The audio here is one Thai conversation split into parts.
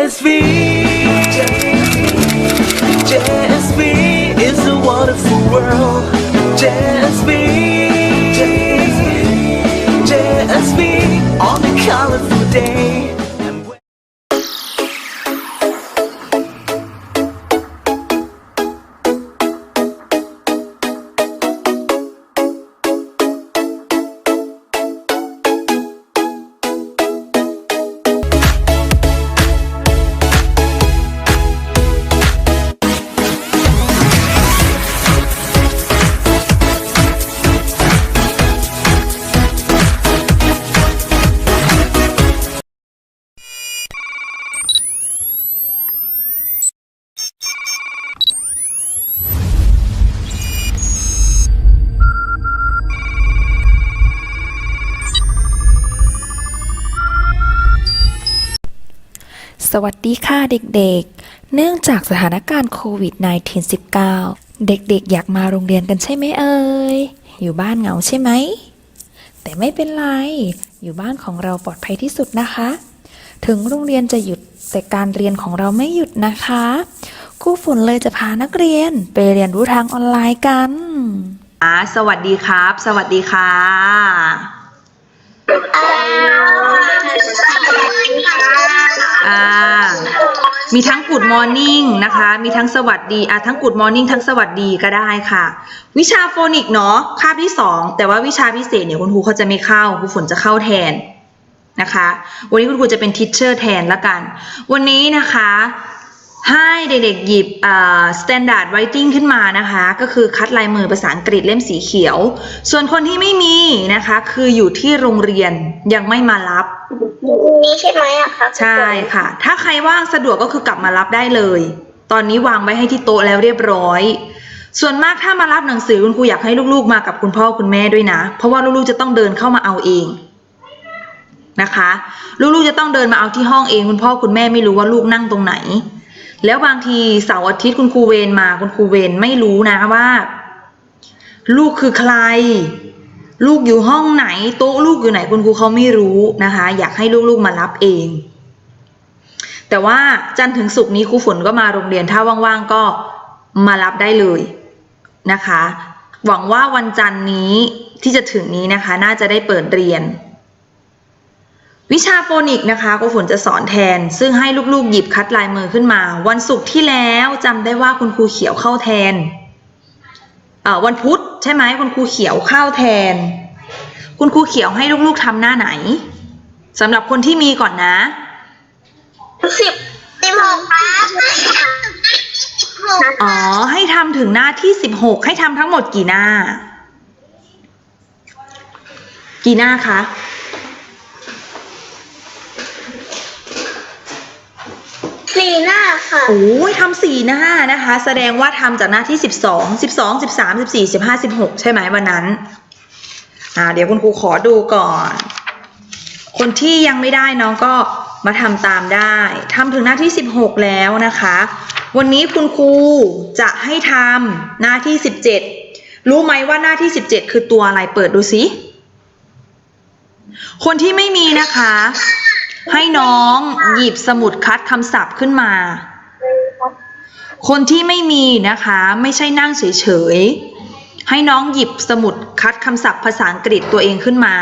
JSV. JSV is a wonderful world. JSV. JSV on a colorful day. สวัสดีค่ะเด็กๆ เนื่องจากสถานการณ์โควิด -19 เด็กๆ อยากมาโรงเรียนกันใช่ไหมเอ่ย อยู่บ้านเหงาใช่ไหม แต่ไม่เป็นไร อยู่บ้านของเราปลอดภัยที่สุดนะคะ ถึงโรงเรียนจะหยุดแต่การเรียนของเราไม่หยุดนะคะครูฝนเลยจะพานักเรียนไปเรียนรู้ทางออนไลน์กัน อ่า สวัสดีครับ สวัสดีค่ะ อ่า มีทั้ง Good Morning นะคะ มีทั้งสวัสดีอะทั้ง Good Morning ทั้งสวัสดีก็ได้ค่ะ วิชาโฟนิกเนาะคาบที่สองแต่ว่าวิชาพิเศษเนี่ยคุณครูเขาจะไม่เข้าครูฝนจะเข้าแทนนะคะ วันนี้คุณครูจะเป็นทิชเชอร์แทนละกัน วันนี้นะคะ ให้เด็กๆหยิบอ่า standard writing ขึ้นมานะคะ ก็คือคัดลายมือภาษาอังกฤษเล่มสีเขียว ส่วนคนที่ไม่มีนะคะ คืออยู่ที่โรงเรียนยังไม่มารับ นี่ใช่ไหมอะครับใช่ค่ะ ถ้าใครว่างสะดวกก็คือกลับมารับได้เลย ตอนนี้วางไว้ให้ที่โต๊ะแล้วเรียบร้อย ส่วนมากถ้ามารับหนังสือคุณครูอยากให้ลูกๆมากับคุณพ่อคุณแม่ด้วยนะ เพราะว่าลูกๆจะต้องเดินเข้ามาเอาเองนะคะ ลูกๆจะต้องเดินมาเอาที่ห้องเอง คุณพ่อคุณแม่ไม่รู้ว่าลูกนั่งตรงไหน แล้วบางทีเสาร์อาทิตย์คุณครูเวรมาคุณครูเวรไม่รู้นะว่า ลูกคือใคร ลูกอยู่ห้องไหนโต๊ะลูกอยู่ไหนคุณครูเขาไม่รู้นะคะ อยากให้ลูกๆมารับเอง แต่ว่าจันถึงศุกนี้ครูฝนก็มาโรงเรียนถ้าว่างๆก็มารับได้เลยนะคะ หวังว่าวันจันทร์นี้ที่จะถึงนี้นะคะ น่าจะได้เปิดเรียน วิชาโฟนิกนะคะครูฝนจะสอนแทน ซึ่งให้ลูกๆ หยิบคัดลายมือขึ้นมา วันศุกร์ที่แล้วจำได้ว่าคุณครูเขียวเข้าแทนเอ่อวันพุธใช่ไหมคุณครูเขียวเข้าแทน คุณครูเขียวให้ลูกๆทำหน้าไหนสำหรับคนที่มีก่อนนะสิบสิบหกครับสิบหกอ๋อให้ทำถึงหน้าที่สิบหกให้ทำทั้งหมดกี่หน้า กี่หน้าคะ สี่หน้าค่ะ โอ้ยทำสี่หน้านะคะ แสดงว่าทำจากหน้าที่สิบสองสิบสองสิบสามสิบสี่สิบห้าสิบหกใช่ไหมวันนั้น อ่า เดี๋ยวคุณครูขอดูก่อน คนที่ยังไม่ได้น้องก็มาทำตามได้ทำถึงหน้าที่สิบหกแล้วนะคะ วันนี้คุณครูจะให้ทำหน้าที่สิบเจ็ดรู้ไหมว่าหน้าที่สิบเจ็ดคือตัวอะไรเปิดดูสิคนที่ไม่มีนะคะ ให้น้องหยิบสมุดคัดคำศัพท์ขึ้นมา คนที่ไม่มีนะคะ ไม่ใช่นั่งเฉยๆ ให้น้องหยิบสมุดคัดคำศัพท์ภาษาอังกฤษตัวเองขึ้นมา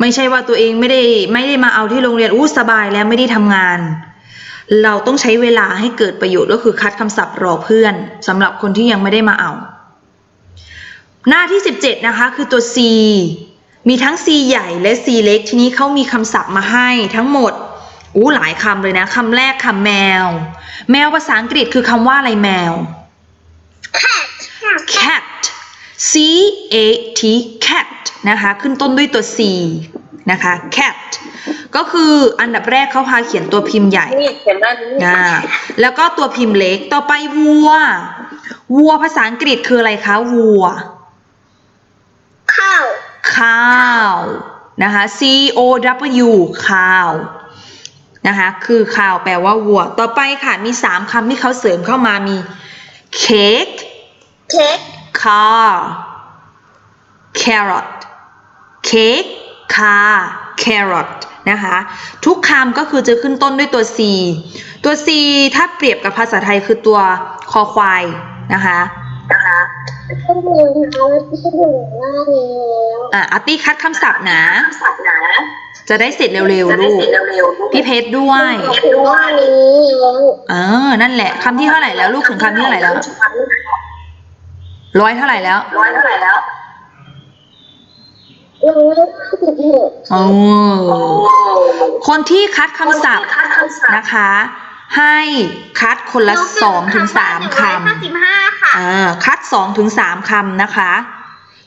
ไม่ใช่ว่าตัวเองไม่ได้ไม่ได้มาเอาที่โรงเรียนอู้สบายแล้วไม่ได้ทำงาน เราต้องใช้เวลาให้เกิดประโยชน์ก็คือคัดคำศัพท์รอเพื่อนสำหรับคนที่ยังไม่ได้มาเอา หน้าที่ 17 นะคะ คือตัว C มีทั้ง C ใหญ่และ C เล็ก ทีนี้เขามีคำศัพท์มาให้ทั้งหมดอู้หลายคำเลยนะคำแรกคำแมว แมวภาษาอังกฤษคือคำว่าอะไรแมว cat c a t cat นะคะขึ้นต้นด้วยตัว c นะคะ cat ก็คืออันดับแรกเขาพาเขียนตัวพิมพ์ใหญ่นี่เขียนด้านนี้นะแล้วก็ตัวพิมพ์เล็กต่อไปวัว วัวภาษาอังกฤษคืออะไรคะวัวข้าว ข้าวนะคะ C O W ข้าวนะคะคือข้าวแปลว่าวัว ต่อไปค่ะมีสามคำที่เขาเสริมเข้ามามี cake เค้ก car carrot cake car carrot นะคะทุกคำก็คือจะขึ้นต้นด้วยตัว c ตัว c ถ้าเปรียบกับภาษาไทยคือตัวคอควายนะคะนะคะ ก็ดูนะที่ดูหน้านี้อะอาร์ตี้คัดคำศัพท์นะจะได้เสร็จเร็วๆลูกพี่เพชรด้วยดูหน้านี้แล้วเออนั่นแหละคำที่เท่าไหร่แล้วลูกถึงคำที่เท่าไหร่แล้วร้อยเท่าไหร่แล้วร้อยเท่าไหร่แล้วร้อยสิบหกโอ้คนที่คัดคำศัพท์นะคะ ให้คัดคนละสองถึงสามคห้าสิบห้าค่ะำอ่าคัดสองถึงสามคำนะคะ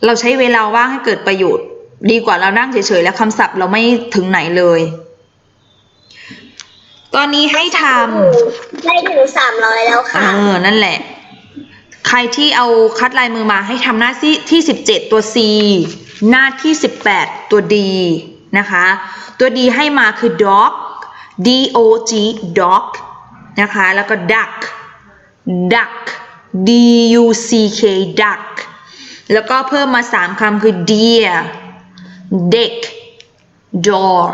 เราใช้เวลาว่างให้เกิดประโยชน์ ดีกว่าเรานั่งเฉยๆแล้วคำศัพท์เราไม่ถึงไหนเลย ตอนนี้ให้ทำได้ถึงสามร้อยแล้วเอค่ะอนั่นแหละ ใครที่เอาคัดลายมือมาให้ทำหน้าที่ที่17ตัว C หน้าที่18ตัว D นะคะ ตัว D ให้มาคือ dog D O G dog นะคะ แล้วก็ duck duck D U C K duck แล้วก็เพิ่มมา3คำคือ deer dick door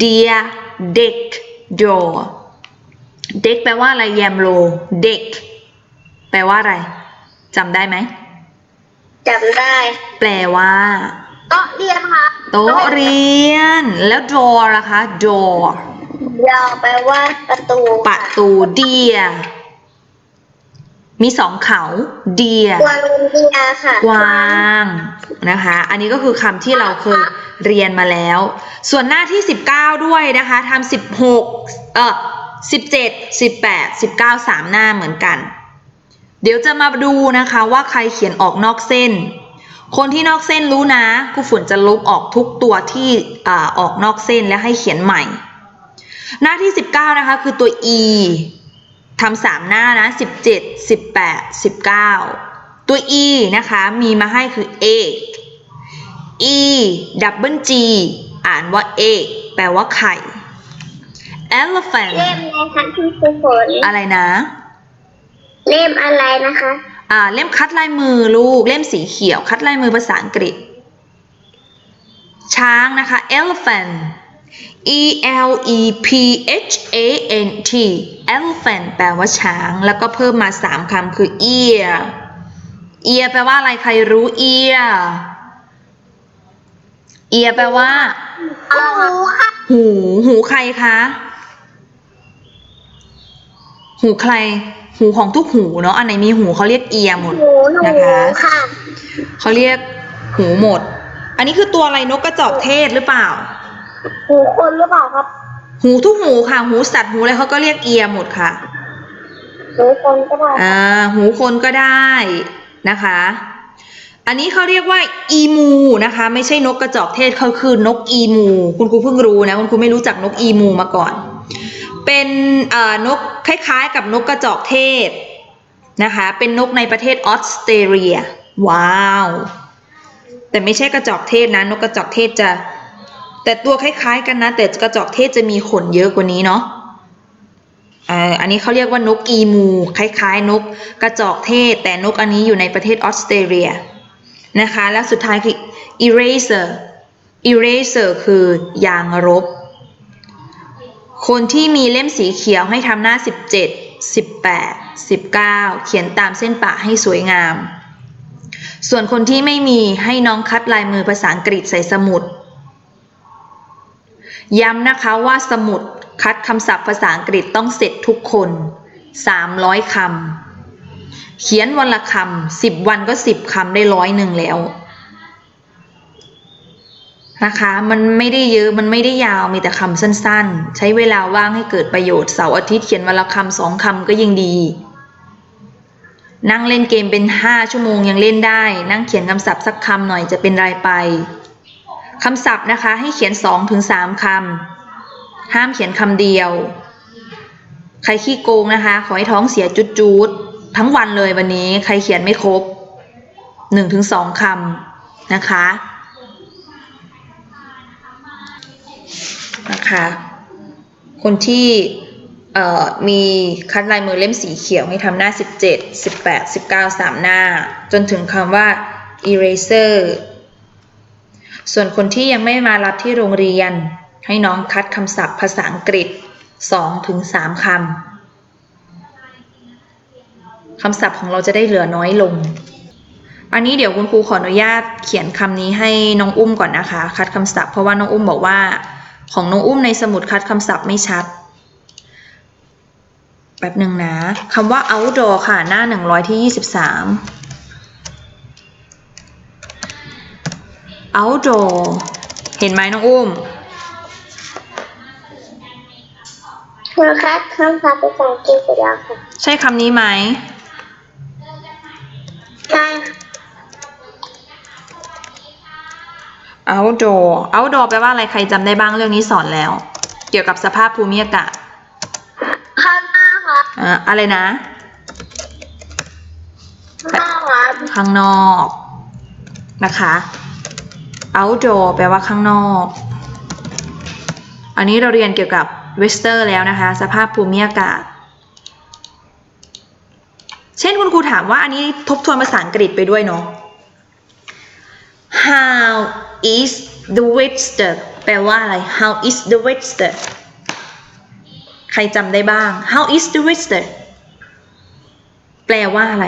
deer dick door เด็กแปลว่าอะไรแยมโลเด็กแปลว่าอะไรจำได้ไหมจำได้ แปลว่าโต๊ะเรียนค่ะโต๊ะเรียน แล้ว door ล่ะคะ door ยาวแปลว่าประตูประตู deer มีสองเขา deer กวางเรียค่ะ กวางนะคะ อันนี้ก็คือคำที่เราเคยเรียนมาแล้ว ส่วนหน้าที่ 19 ด้วยนะคะทำ16 เออ17 18 19 3 หน้าเหมือนกัน เดี๋ยวจะมาดูนะคะว่าใครเขียนออกนอกเส้น คนที่นอกเส้นรู้นะครูฝุ่นจะลบออกทุกตัวที่อ่าออกนอกเส้นและให้เขียนใหม่ หน้าที่ 19 นะคะ คือตัว e ทำสามหน้านะ 17 18 19 ตัว e นะคะ มีมาให้คือ egg e double g อ่านว่า egg แปลว่าไข่ elephant เล่มอะไรคะที่ครูฝนอะไรนะ เล่มอะไรนะคะ อ่า เล่มคัดลายมือลูก เล่มสีเขียว คัดลายมือภาษาอังกฤษ ช้างนะคะ elephant e l e p h a n t elephant แปลว่าช้าง แล้วก็เพิ่มมาสามคำคือ ear ear แปลว่าอะไรใครรู้ ear ear แปลว่าเอาค่ะหูหูใครคะ หูใคร หูของทุกหูเนาะอันไหนมีหูเขาเรียกเอียหมดหนูหนูนะคะค่ะเขาเรียกหูหมด อันนี้คือตัวอะไรนกกระจอกเทศหรือเปล่า หูคนหรือเปล่าครับ หูทุกหูค่ะ หูสัตว์หูอะไรเขาก็เรียกเอียหมดค่ะ หูคนก็ได้อ่าหูคนก็ได้นะคะ อันนี้เขาเรียกว่าอีมูนะคะ ไม่ใช่นกกระจอกเทศเขาคือนกอีมู คุณครูเพิ่งรู้นะคุณครูไม่รู้จักนกอีมูมาก่อน เป็นเอ่อนกคล้ายๆ กับนกกระจอกเทศนะคะ เป็นนกในประเทศออสเตรเลีย ว้าว แต่ไม่ใช่กระจอกเทศนะ นกกระจอกเทศจะ แต่ตัวคล้ายๆกันนะ แต่กระจอกเทศจะมีขนเยอะกว่านี้เนาะอันนี้เขาเรียกว่านกอีมู คล้ายๆ นกกระจอกเทศ แต่นกอันนี้อยู่ในประเทศออสเตรเลียนะคะ แล้วสุดท้ายคือ eraser eraser คือยางลบคนที่มีเล่มสีเขียวให้ทำหน้า 17 18 19 เขียนตามเส้นปะให้สวยงาม ส่วนคนที่ไม่มีให้น้องคัดลายมือภาษาอังกฤษใส่สมุด ย้ำนะคะว่าสมุดคัดคำศัพท์ภาษาอังกฤษต้องเสร็จทุกคน 300คำเขียนวันละคำ10 วันก็ 10คำได้ร้อยหนึ่งแล้วนะคะ มันไม่ได้เยอะ มันไม่ได้ยาว มีแต่คำสั้นๆ ใช้เวลาว่างให้เกิดประโยชน์ เสาร์อาทิตย์เขียนวันละคำสองคำก็ยังดี นั่งเล่นเกมเป็น 5 ชั่วโมงยังเล่นได้ นั่งเขียนคำศัพท์สักคำหน่อยจะเป็นไรไป คำศัพท์นะคะให้เขียน2ถึง3คำห้ามเขียนคำเดียว ใครขี้โกงนะคะ ขอให้ท้องเสียจุดๆทั้งวันเลยวันนี้ใครเขียนไม่ครบ1ถึง2คำนะคะนะคะคนที่มีคัดลายมือเล่มสีเขียวให้ทำหน้า 17 18 19 3 หน้า จนถึงคำว่า eraser ส่วนคนที่ยังไม่มารับที่โรงเรียน ให้น้องคัดคำศัพท์ภาษาอังกฤษ2ถึง3คำคำศัพท์ของเราจะได้เหลือน้อยลง อันนี้เดี๋ยวคุณครูขออนุญาตเขียนคำนี้ให้น้องอุ้มก่อนนะคะ คัดคำศัพท์เพราะว่าน้องอุ้มบอกว่า ของน้องอุ้มในสมุดคัดคำศัพท์ไม่ชัดแป๊บหนึ่งนะคำว่า outdoor ค่ะ หน้า100 ที่ 23 outdoor เห็นไหมน้องอุ้มครูครับคำศัพท์ภาษาอังกฤษเสร็จแล้วค่ะใช่คำนี้ไหม ใช่ outdoor outdoor แปลว่าอะไรใครจำได้บ้างเรื่องนี้สอนแล้ว เกี่ยวกับสภาพภูมิอากาศข้างหน้าครับอ่าอะไรนะ ข้างหน้าครับ ข้างนอกนะคะ outdoor แปลว่าข้างนอก อันนี้เราเรียนเกี่ยวกับ weather แล้วนะคะ สภาพภูมิอากาศ เช่นคุณครูถามว่าอันนี้ทบทวนภาษาอังกฤษไปด้วยเนาะ How is the weather แปลว่าอะไร How is the weather ใครจำได้บ้าง How is the weather แปลว่าอะไร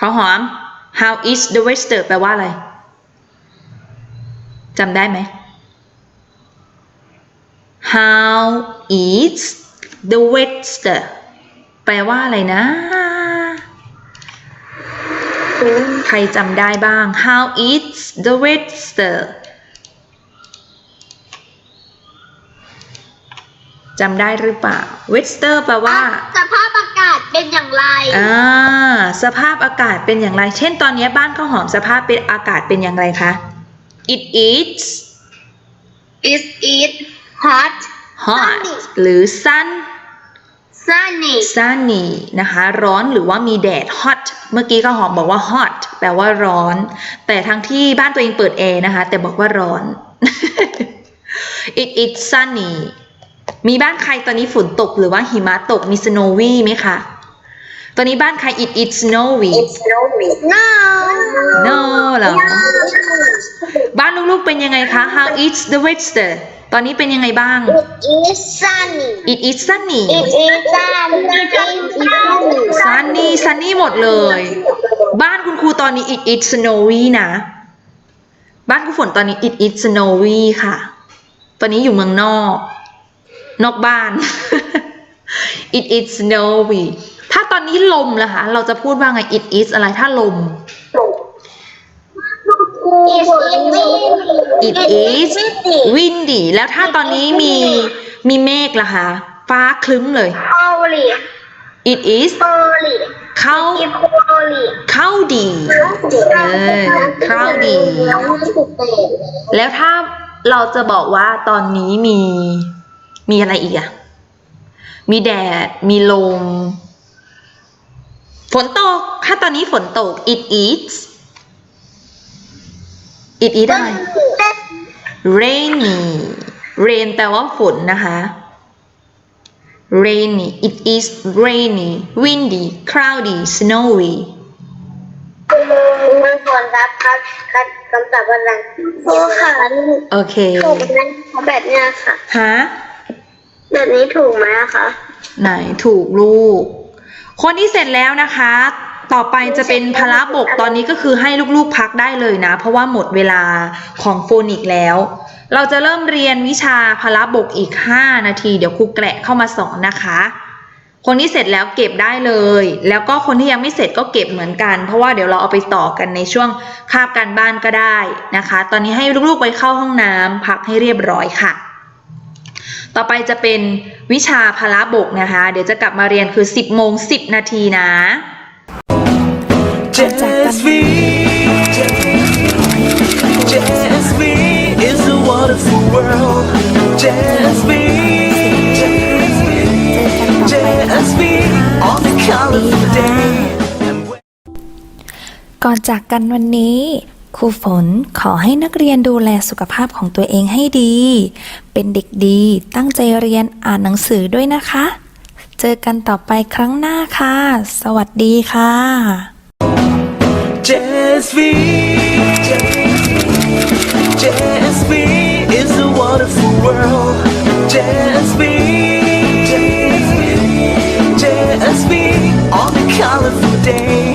ขาวหอม How is the weather แปลว่าอะไร จำได้ไหม How is the weather แปลว่าอะไรนะ ใครจำได้บ้าง How is the weather จำได้หรือเปล่า weather แปลว่า สภาพอากาศเป็นอย่างไร อ่า สภาพอากาศเป็นอย่างไร เช่นตอนนี้บ้านข้าวหอมสภาพเป็นอากาศเป็นอย่างไรคะ it is is it hot hot Sunny หรือ sun sunny sunny นะคะ ร้อนหรือว่ามีแดด hot เมื่อกี้ข้าวหอมบอกว่า hot แปลว่าร้อน แต่ทั้งที่บ้านตัวเองเปิดแอร์นะคะ แต่บอกว่าร้อน it is sunny มีบ้านใครตอนนี้ฝนตกหรือว่าหิมะตกมี snowy ไหมคะ ตอนนี้บ้านใคร it is snowy snowy no no เหรอ บ้านลูกๆเป็นยังไงคะ how is the weather ตอนนี้เป็นยังไงบ้าง it is sunny it is sunny it is sunny it is sunny sunny sunny หมดเลย บ้านคุณครูตอนนี้ it is snowy นะ บ้านครูฝนตอนนี้ it is snowy ค่ะ ตอนนี้อยู่เมืองนอก นอกบ้าน it is snowy ถ้า ตอนนี้ลมล่ะคะเราจะพูดว่าไง it is อะไรถ้าลม is it is windy แล้วถ้าตอนนี้มีมีเมฆล่ะคะฟ้าคลึ้มเลย holy it is holy เข้า holy เข้าดีเออ cloudy แล้วถ้าเราจะบอกว่าตอนนี้มีมีอะไรอีกอะมีแดด มีลม ฝนตก ถ้าตอนนี้ฝนตก it is it is อะไร rainy rain แปลว่าฝนนะคะ rainy it is rainy windy cloudy snowy มันฝนรับครับครับคำศัพท์อะไรโอ้ค่ะโอเคถูกไหมแบบเนี้ยค่ะ ฮะ แบบนี้ถูกไหมอะคะ ไหนถูกลูก คนที่เสร็จแล้วนะคะ ต่อไปจะเป็นพละบกตอนนี้ก็คือให้ลูกๆพักได้เลยนะ เพราะว่าหมดเวลาของโฟนิกแล้ว เราจะเริ่มเรียนวิชาพละบกอีก 5 นาที เดี๋ยวครูแกะเข้ามาสอนนะคะ คนที่เสร็จแล้วเก็บได้เลย แล้วก็คนที่ยังไม่เสร็จก็เก็บเหมือนกัน เพราะว่าเดี๋ยวเราเอาไปต่อกันในช่วงคาบการบ้านก็ได้นะคะ ตอนนี้ให้ลูกๆไปเข้าห้องน้ำพักให้เรียบร้อยค่ะ ต่อไปจะเป็นวิชาพละบกนะคะ เดี๋ยวจะกลับมาเรียนคือ 10โมง10 นาทีนะ JSV JSV is a wonderful world JSV JSV on a colorful day and when ก่อนจากกันวันนี้ ครูฝนขอให้นักเรียนดูแลสุขภาพของตัวเองให้ดี เป็นเด็กดีตั้งใจเรียนอ่านหนังสือด้วยนะคะ เจอกันต่อไปครั้งหน้าค่ะ สวัสดีค่ะ JSV JSB is a wonderful world. JSB, JSB on a colorful day.